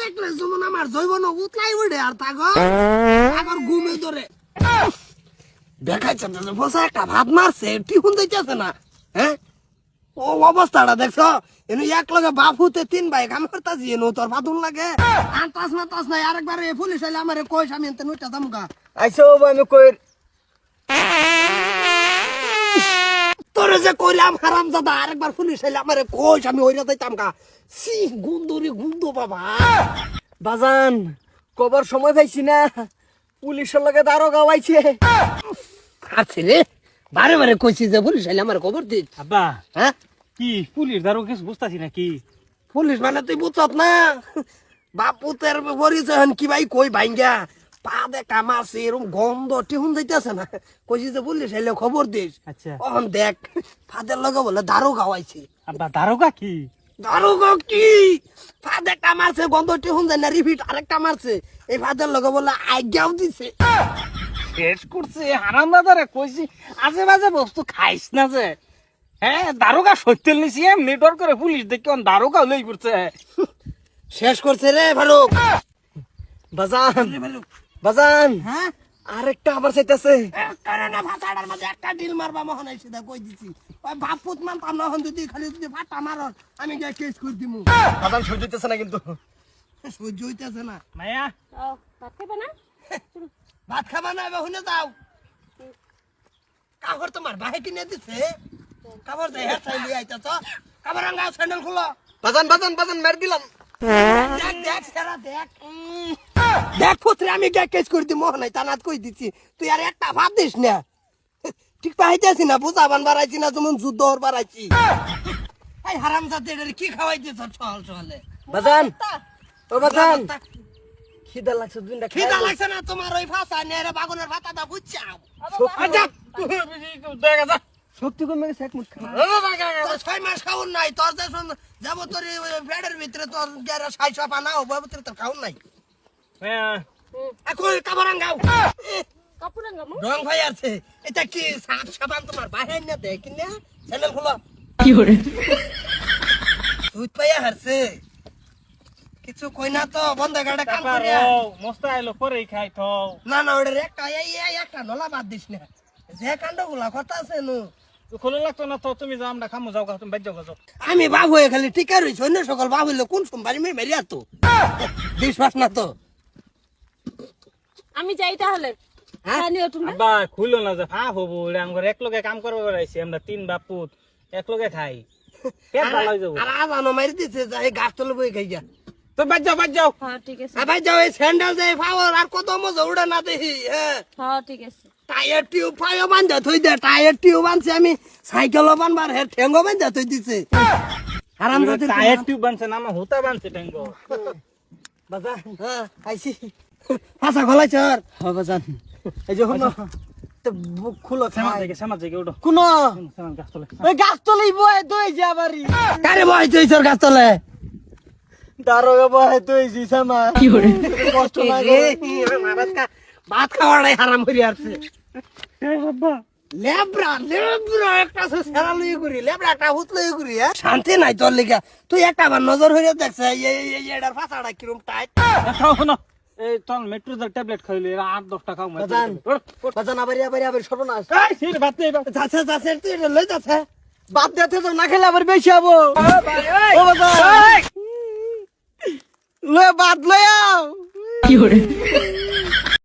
দেখলে যেমন আমার জৈবন উতলাই উঠে আর তাগ। আগর ঘুমে ধরে। দেখাইছে বসে একটা ভাত মারছে টিহুন দিতেছে না। হ্যাঁ ও অবস্থাটা দেখছ? এনে এক লগে বাপ হুতে তিন ভাই কাম করতাছি, এনে তোর ভাতুন লাগে। আর তাস না তাস নাই, আরেকবার পুলিশ আইলে আমারে কইস, আমি এনতে নুইটা দামগা। আইসো আমি কই তোরে যে কইলাম হারাম দাদা আরেকবার পুলিশ আইলে আমারে কইস আমি ওইরা যাইতাম গা। সি গুন্দরি গুন্দ বাবা। বাজান কবার সময় পাইছি না পুলিশের লগে দারো গাওয়াইছে আছে রে বারে বারে কইছি যে পুলিশ আইলে আমার খবর দিস আব্বা হ্যাঁ? কি পুলিশ দারো কিছু বুঝতাছি না কি পুলিশ মানে তুই বুঝছত না? বাপুতের পরিচয় হন কি ভাই কই ভাইঙ্গা? পা এরকম গন্ধ টিহুন যাইতেছে না। কইছি যে খবর দিস। আচ্ছা। দেখ ফাদের লগে বলে দারু গাওয়াইছে আব্বা দারোগা কি? দারু কি? ফাদে কামারছে গন্ধ টিহুন যায় না রিপিট আরেকটা মারছে। এই ফাদের লগে বলে আজ্ঞাও দিছে। শেষ করছে হারাম দাদারে কইছি আজে বাজে বস্তু খাইস না যে। হ্যাঁ দারোগা সত্য নিছি এমনি ডর করে পুলিশ দেখি অন দারোগা লই পড়ছে। শেষ করছে রে ভালুক বাজান। বাজান! হ্যাঁ? আরেকটা আবার চাইতেছে। কারণে ভাষাটার মাঝে একটা ডিল মারবা মহন আইছি দা কই দিছি? ওই বাপুত মান পাম না হন যদি খালি যদি ফাটা মার আমি গিয়ে কেস করে দিমু। বাজান সহ্য হইতেছে না কিন্তু। সহ্য হইতেছে না। মায়া? ও ভাত খাবে না? ভাত খাবা না এবার শুনে যাও। কাপড় তোমার ভাই কিনে দিছে? কাপড় দেহে চাইলি আইতাছ? কাপড় আঙ্গা স্যান্ডেল খুলো। বাজান বাজান বাজান মার দিলাম। দেখ দেখ সেরা দেখ। দেখ পুত্রে আমি গিয়ে কেস করে দিমু। নাই তানাত কই দিছি? তুই আর একটা ভাত দিস না। ঠিক পাইতেছি না বুঝাবান বাড়াইছি না যেমন যুদ্ধ হর বাড়াইছি। এই হারাম জাতি এটারে কি খাওয়াই দিছ চল চলে। বাজান ও বাজান। খিদা লাগছে দুইটা খিদা লাগছে না তোমার ওই ভাষা নিয়ে রে বাগুনের ভাতাটা বুঝছাও আচ্ছা। দেখা যা শক্তি কমে গেছে এক মুঠ ছয় মাস খাউন নাই তোর যাব তোর পেটের ভিতরে তোর সাই সাপা না হব ভিতরে তোর খাউন নাই। কাপড় রং ভাই আছে। এটা কি সাপ সাবান তোমার বাহির না দেখ না? চ্যানেল খোলো। দুধ পাইয়া হারছে। কিছু কই না তো বন্ধ গাড়ে কাম মস্তা এলো পরেই খাই তো। না না ওটা একটা এই একটা নলা বাদ দিস না। যে কাণ্ডগুলা কথা আছে নু। খোলো লাগতো না তো তুমি যাও আমরা খামো যাও গা, তুমি বাইর যাও আমি বাবু হয়ে খালি টিকা রয়েছে অন্য সকল বাবু হইলে কোন সোমবারই মেয়ে মেরিয়া তো? বিশ্বাস না তো। আমি যাই তাহলে। হ্যাঁ? নিও তুমি। আব্বা খুললো না যে ফাঁপ হব আমার এক লগে কাম করব বেড়াইছি আমরা তিন বাপুত। এক লগে খাই। পেট ভালো হয়ে যাব। আর আজানো মারি দিছে এই গাছ তলে বই খাই যা তো বাইর যাও বাইর যাও। হ্যাঁ ঠিক আছে। আবার যাও এই স্যান্ডেল যে পাওয়ার আর কত মজা উড়ে না দেখি হ্যাঁ। ঠিক আছে। টায়ার টিউব পায়ও বান্ধা থই দে টায়ার টিউব আনছে আমি। সাইকেলও বানবার হে ঠেঙ্গো বান্ধা থই দিছে। আরাম টায়ার টিউব বানছে না আমার হোতা বানছে টেঙ্গো বাজান হ্যাঁ আইছি। হাসা গলাই চর। হ্যাঁ বাজান। এই যে খুলো থেকে থেকে কোন গাছ তলে। ওই গাছ তলেই বয় দই যা বাড়ি কারে বই তুই গাছ তলে? দারোগা বয় দই জি সামা কি করে? কষ্ট লাগে। ভাত খাওয়াটাই হারাম করি আসছে। আব্বা লেবরা লেবরা একটা সেরা লই করি লেবরা একটা হুত লই করি হ্যাঁ? শান্তি নাই তোর লিগা। তুই একটা বার নজর হইয়া দেখছ এই এটার ফাসাটা কিরম টাইট এই চল মেট্রোজার ট্যাবলেট খাইলে আট দশ টাকা আবার আবার আবার সর্বনাশ। বাদ নেই যাচ্ছে যাচ্ছে তুই লই যাচ্ছে। বাদ দিতে তো না খেলে আবার বেশি হব। ও বাবা লয়ে বাদ লয়ে আও।